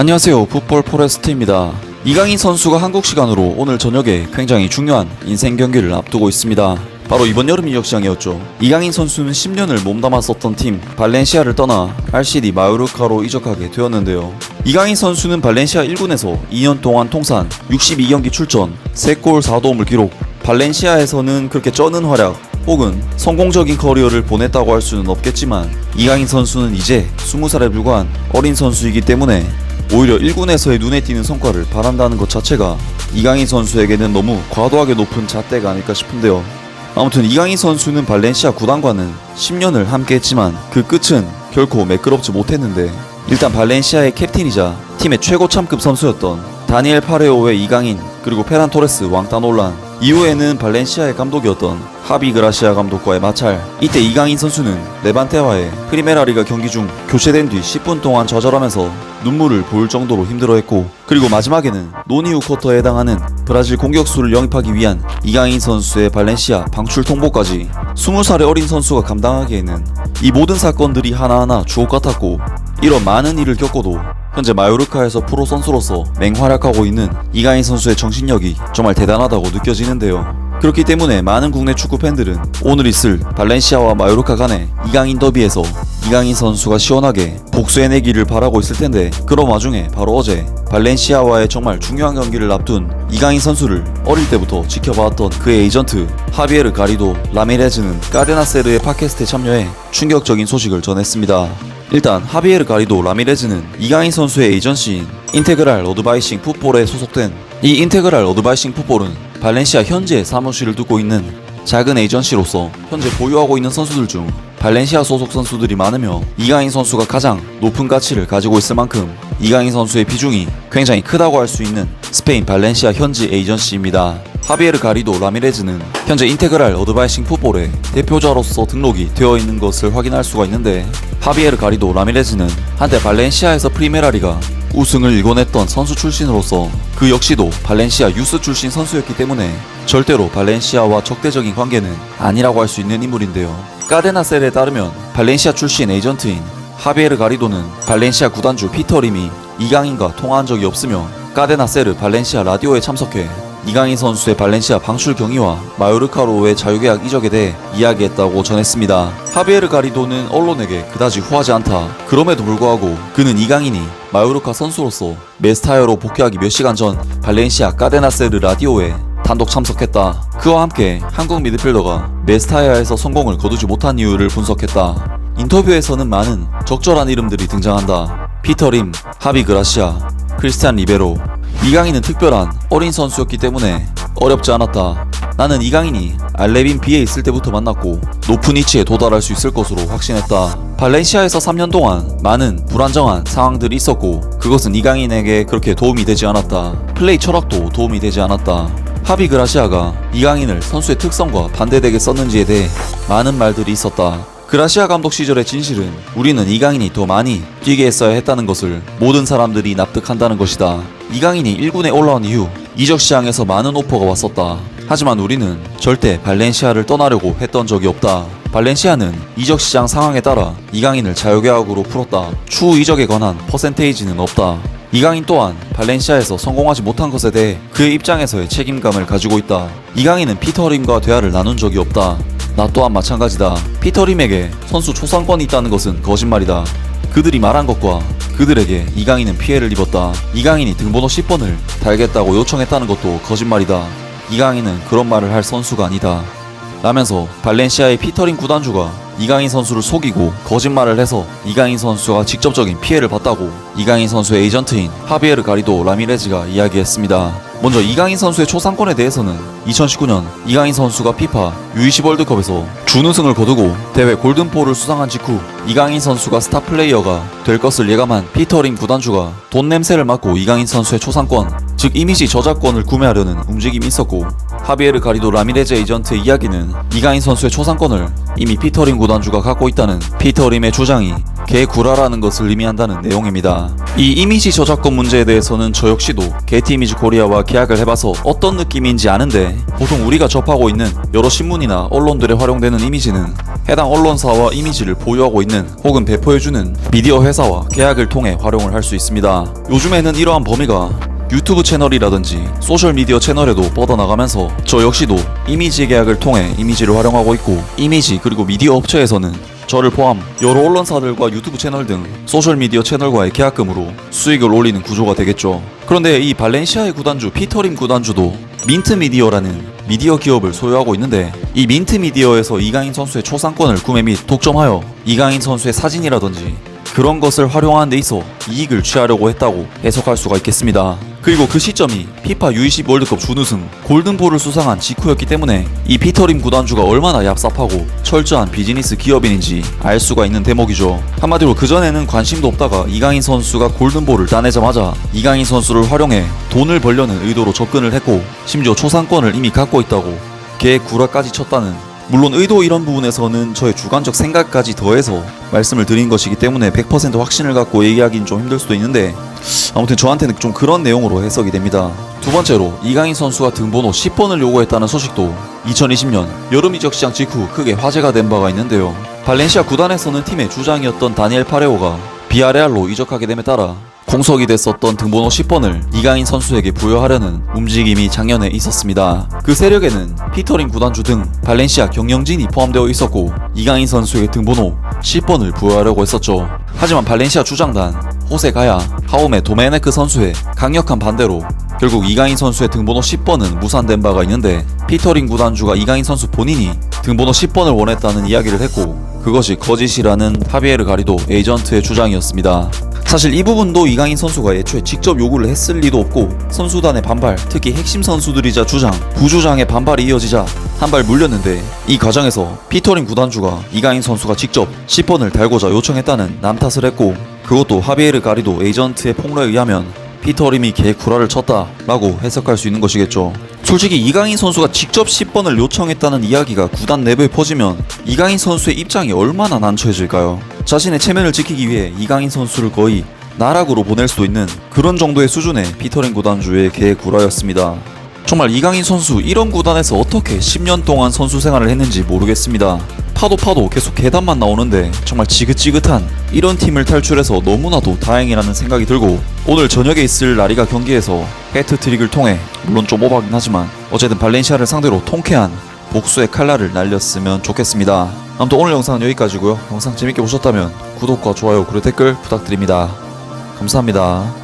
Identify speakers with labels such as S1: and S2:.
S1: 안녕하세요. 풋볼 포레스트입니다. 이강인 선수가 한국 시간으로 오늘 저녁에 굉장히 중요한 인생 경기를 앞두고 있습니다. 바로 이번 여름 이적 시장이었죠. 이강인 선수는 10년을 몸담았었던 팀 발렌시아를 떠나 RCD 마요르카로 이적하게 되었는데요. 이강인 선수는 발렌시아 1군에서 2년 동안 통산 62경기 출전, 3골 4도움을 기록. 발렌시아에서는 그렇게 쩌는 활약 혹은 성공적인 커리어를 보냈다고 할 수는 없겠지만 이강인 선수는 이제 20살에 불과한 어린 선수이기 때문에 오히려 1군에서의 눈에 띄는 성과를 바란다는 것 자체가 이강인 선수에게는 너무 과도하게 높은 잣대가 아닐까 싶은데요. 아무튼 이강인 선수는 발렌시아 구단과는 10년을 함께 했지만 그 끝은 결코 매끄럽지 못했는데 일단 발렌시아의 캡틴이자 팀의 최고 참급 선수였던 다니엘 파레오의 이강인 그리고 페란 토레스 왕따 논란 이후에는 발렌시아의 감독이었던 하비 그라시아 감독과의 마찰 이때 이강인 선수는 레반테와의 프리메라리가 경기 중 교체된 뒤 10분 동안 좌절하면서 눈물을 보일 정도로 힘들어했고 그리고 마지막에는 노니우 쿼터에 해당하는 브라질 공격수를 영입하기 위한 이강인 선수의 발렌시아 방출 통보까지 20살의 어린 선수가 감당하기에는 이 모든 사건들이 하나하나 주옥 같았고 이런 많은 일을 겪고도 현재 마요르카에서 프로 선수로서 맹활약하고 있는 이강인 선수의 정신력이 정말 대단하다고 느껴지는데요. 그렇기 때문에 많은 국내 축구 팬들은 오늘 있을 발렌시아와 마요르카 간의 이강인 더비에서 이강인 선수가 시원하게 복수해내기를 바라고 있을 텐데 그런 와중에 바로 어제 발렌시아와의 정말 중요한 경기를 앞둔 이강인 선수를 어릴 때부터 지켜봐왔던 그의 에이전트 하비에르 가리도 라미레즈는 까데나세르의 팟캐스트에 참여해 충격적인 소식을 전했습니다. 일단 하비에르 가리도 라미레즈는 이강인 선수의 에이전시인 인테그랄 어드바이싱 풋볼에 소속된 이 인테그랄 어드바이싱 풋볼은 발렌시아 현지에 사무실을 두고 있는 작은 에이전시로서 현재 보유하고 있는 선수들 중 발렌시아 소속 선수들이 많으며 이강인 선수가 가장 높은 가치를 가지고 있을 만큼 이강인 선수의 비중이 굉장히 크다고 할 수 있는 스페인 발렌시아 현지 에이전시입니다. 하비에르 가리도 라미레즈는 현재 인테그랄 어드바이싱 풋볼의 대표자로서 등록이 되어 있는 것을 확인할 수가 있는데 하비에르 가리도 라미레즈는 한때 발렌시아에서 프리메라리가 우승을 일궈냈던 선수 출신으로서 그 역시도 발렌시아 유스 출신 선수였기 때문에 절대로 발렌시아와 적대적인 관계는 아니라고 할 수 있는 인물인데요. 까데나셀에 따르면 발렌시아 출신 에이전트인 하비에르 가리도는 발렌시아 구단주 피터 림이 이강인과 통화한 적이 없으며 까데나셀르 발렌시아 라디오에 참석해 이강인 선수의 발렌시아 방출 경위와 마요르카로의 자유계약 이적에 대해 이야기했다고 전했습니다. 하비에르 가리도는 언론에게 그다지 후하지 않다. 그럼에도 불구하고 그는 이강인이 마요르카 선수로서 메스타이어로 복귀하기 몇 시간 전 발렌시아 까데나세르 라디오에 단독 참석했다. 그와 함께 한국 미드필더가 메스타이아에서 성공을 거두지 못한 이유를 분석했다. 인터뷰에서는 많은 적절한 이름들이 등장한다. 피터 림, 하비 그라시아, 크리스티안 리베로. 이강인은 특별한 어린 선수였기 때문에 어렵지 않았다. 나는 이강인이 알레빈 B에 있을 때부터 만났고 높은 위치에 도달할 수 있을 것으로 확신했다. 발렌시아에서 3년 동안 많은 불안정한 상황들이 있었고 그것은 이강인에게 그렇게 도움이 되지 않았다. 플레이 철학도 도움이 되지 않았다. 하비 그라시아가 이강인을 선수의 특성과 반대되게 썼는지에 대해 많은 말들이 있었다. 그라시아 감독 시절의 진실은 우리는 이강인이 더 많이 뛰게 했어야 했다는 것을 모든 사람들이 납득한다는 것이다. 이강인이 1군에 올라온 이후 이적 시장에서 많은 오퍼가 왔었다. 하지만 우리는 절대 발렌시아를 떠나려고 했던 적이 없다. 발렌시아는 이적 시장 상황에 따라 이강인을 자유계약으로 풀었다. 추후 이적에 관한 퍼센테이지는 없다. 이강인 또한 발렌시아에서 성공하지 못한 것에 대해 그의 입장에서의 책임감을 가지고 있다. 이강인은 피터림과 대화를 나눈 적이 없다. 나 또한 마찬가지다. 피터림에게 선수 초상권이 있다는 것은 거짓말이다. 그들이 말한 것과 그들에게 이강인은 피해를 입었다. 이강인이 등번호 10번을 달겠다고 요청했다는 것도 거짓말이다. 이강인은 그런 말을 할 선수가 아니다. 라면서 발렌시아의 피터린 구단주가 이강인 선수를 속이고 거짓말을 해서 이강인 선수가 직접적인 피해를 봤다고 이강인 선수의 에이전트인 하비에르 가리도 라미레즈가 이야기했습니다. 먼저 이강인 선수의 초상권에 대해서는 2019년 이강인 선수가 피파 U20 월드컵에서 준우승을 거두고 대회 골든볼을 수상한 직후 이강인 선수가 스타 플레이어가 될 것을 예감한 피터린 구단주가 돈 냄새를 맡고 이강인 선수의 초상권 즉 이미지 저작권을 구매하려는 움직임이 있었고 하비에르 가리도 라미레즈 에이전트의 이야기는 이강인 선수의 초상권을 이미 피터림 구단주가 갖고 있다는 피터림의 주장이 개구라라는 것을 의미한다는 내용입니다. 이 이미지 저작권 문제에 대해서는 저 역시도 게티 이미지 코리아와 계약을 해봐서 어떤 느낌인지 아는데 보통 우리가 접하고 있는 여러 신문이나 언론들에 활용되는 이미지는 해당 언론사와 이미지를 보유하고 있는 혹은 배포해주는 미디어 회사와 계약을 통해 활용을 할 수 있습니다. 요즘에는 이러한 범위가 유튜브 채널이라든지 소셜미디어 채널에도 뻗어나가면서 저 역시도 이미지 계약을 통해 이미지를 활용하고 있고 이미지 그리고 미디어 업체에서는 저를 포함 여러 언론사들과 유튜브 채널 등 소셜미디어 채널과의 계약금으로 수익을 올리는 구조가 되겠죠. 그런데 이 발렌시아의 구단주 피터림 구단주도 민트 미디어라는 미디어 기업을 소유하고 있는데 이 민트 미디어에서 이강인 선수의 초상권을 구매 및 독점하여 이강인 선수의 사진이라든지 그런 것을 활용하는 데 있어 이익을 취하려고 했다고 해석할 수가 있겠습니다. 그리고 그 시점이 피파 U20 월드컵 준우승 골든볼을 수상한 직후였기 때문에 이 피터림 구단주가 얼마나 얍삽하고 철저한 비즈니스 기업인인지 알 수가 있는 대목이죠. 한마디로 그전에는 관심도 없다가 이강인 선수가 골든볼을 따내자마자 이강인 선수를 활용해 돈을 벌려는 의도로 접근을 했고 심지어 초상권을 이미 갖고 있다고 개 구라까지 쳤다는 물론 의도 이런 부분에서는 저의 주관적 생각까지 더해서 말씀을 드린 것이기 때문에 100% 확신을 갖고 얘기하긴 좀 힘들 수도 있는데 아무튼 저한테는 좀 그런 내용으로 해석이 됩니다. 두 번째로 이강인 선수가 등번호 10번을 요구했다는 소식도 2020년 여름 이적 시장 직후 크게 화제가 된 바가 있는데요. 발렌시아 구단에서는 팀의 주장이었던 다니엘 파레오가 비아레알로 이적하게 됨에 따라 공석이 됐었던 등번호 10번을 이강인 선수에게 부여하려는 움직임이 작년에 있었습니다. 그 세력에는 피터링 구단주 등 발렌시아 경영진이 포함되어 있었고 이강인 수에게 등번호 10번을 부여하려고 했었죠. 하지만 발렌시아 주장단 호세 가야 하움의 도메네크 선수의 강력한 반대로 결국 이강인 선수의 등번호 10번은 무산된 바가 있는데 피터링 구단주가 이강인 선수 본인이 등번호 10번을 원했다는 이야기를 했고 그것이 거짓이라는 하비에르 가리도 에이전트의 주장이었습니다. 사실 이 부분도 이강인 선수가 애초에 직접 요구를 했을 리도 없고 선수단의 반발, 특히 핵심 선수들이자 주장, 부주장의 반발이 이어지자 한 발 물렸는데 이 과정에서 피터링 구단주가 이강인 선수가 직접 10번을 달고자 요청했다는 남탓을 했고 그것도 하비에르 가리도 에이전트의 폭로에 의하면 피터림이 개 구라를 쳤다 라고 해석할 수 있는 것이겠죠. 솔직히 이강인 선수가 직접 10번을 요청했다는 이야기가 구단 내부에 퍼지면 이강인 선수의 입장이 얼마나 난처해질까요? 자신의 체면을 지키기 위해 이강인 선수를 거의 나락으로 보낼 수도 있는 그런 정도의 수준의 피터링 구단주의 개구라였습니다. 정말 이강인 선수 이런 구단에서 어떻게 10년 동안 선수 생활을 했는지 모르겠습니다. 파도 파도 계속 계단만 나오는데 정말 지긋지긋한 이런 팀을 탈출해서 너무나도 다행이라는 생각이 들고 오늘 저녁에 있을 라리가 경기에서 해트트릭을 통해 물론 좀 오버하긴 하지만 어쨌든 발렌시아를 상대로 통쾌한 복수의 칼날을 날렸으면 좋겠습니다. 아무튼 오늘 영상은 여기까지고요. 영상 재밌게 보셨다면 구독과 좋아요 그리고 댓글 부탁드립니다. 감사합니다.